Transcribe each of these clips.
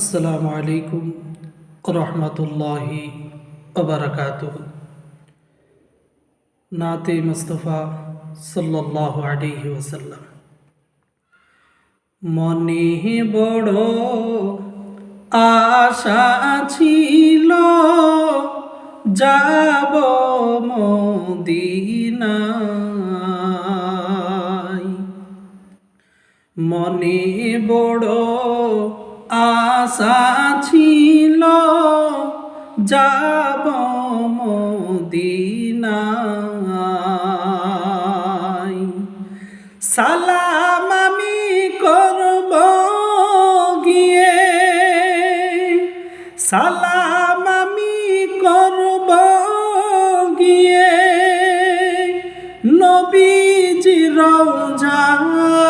আসসালামু আলাইকুম রহমতুল্লাহি ওবরাকাত নাতে মুস্তফা সাল্লাহ আলাইহি ওসাল্লাম মনে বড় আশা ছিল যাব মদিনায়। মনে বড় আশা ছিল যাব মদিনায়। সালাম আমি করব গিয়ে সালাম আমি করব গিয়ে নবীজি রওজায়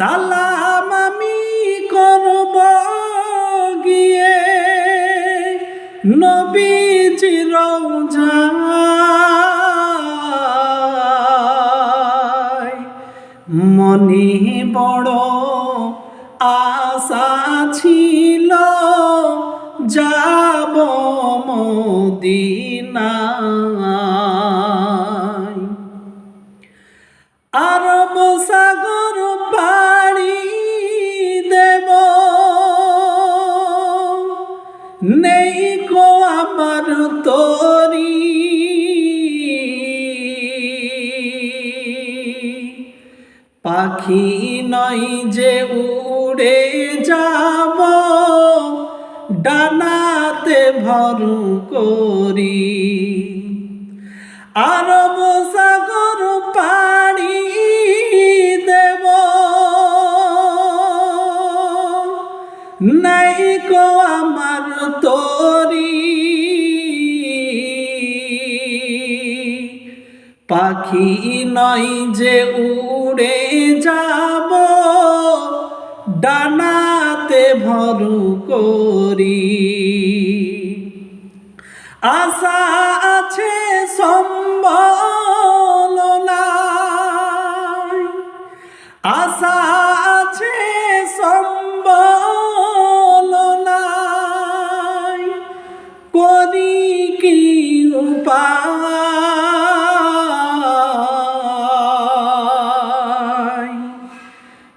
সালাম আমি করব গিয়ে। নবীজি রওজায় মনে বড় আশা ছিল যাব মদিনায়। আরব সাগর নেই কো আমার তরি। পাখি নয় যে উড়ে যাব ডানাতে ভর করি। আরব সাগর নাই কো আমার তরি। পাখি নয় যে উড়ে যাব, ডানাতে ভরু করি। আশা আছে নাই, আশা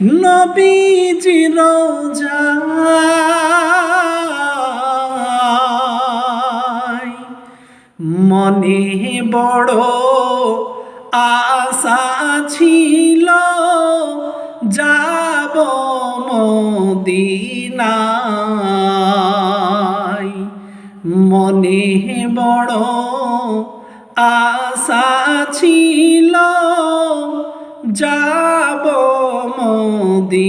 নবীজি রোজায় মনে বড় আশা ছিল যাব মদিনায়। মনে বড় আশা ছিল যাব মদিনায়।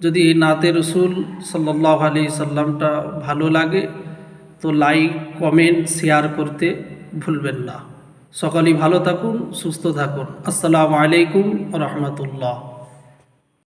যদি এই নাতে রসুল সাল্লাহ আলি সাল্লামটা ভালো লাগে, তো লাইক কমেন্ট শেয়ার করতে ভুলবেন না। সকলেই ভালো থাকুন, সুস্থ থাকুন। আসসালামু আলাইকুম রহমতুল্লাহ।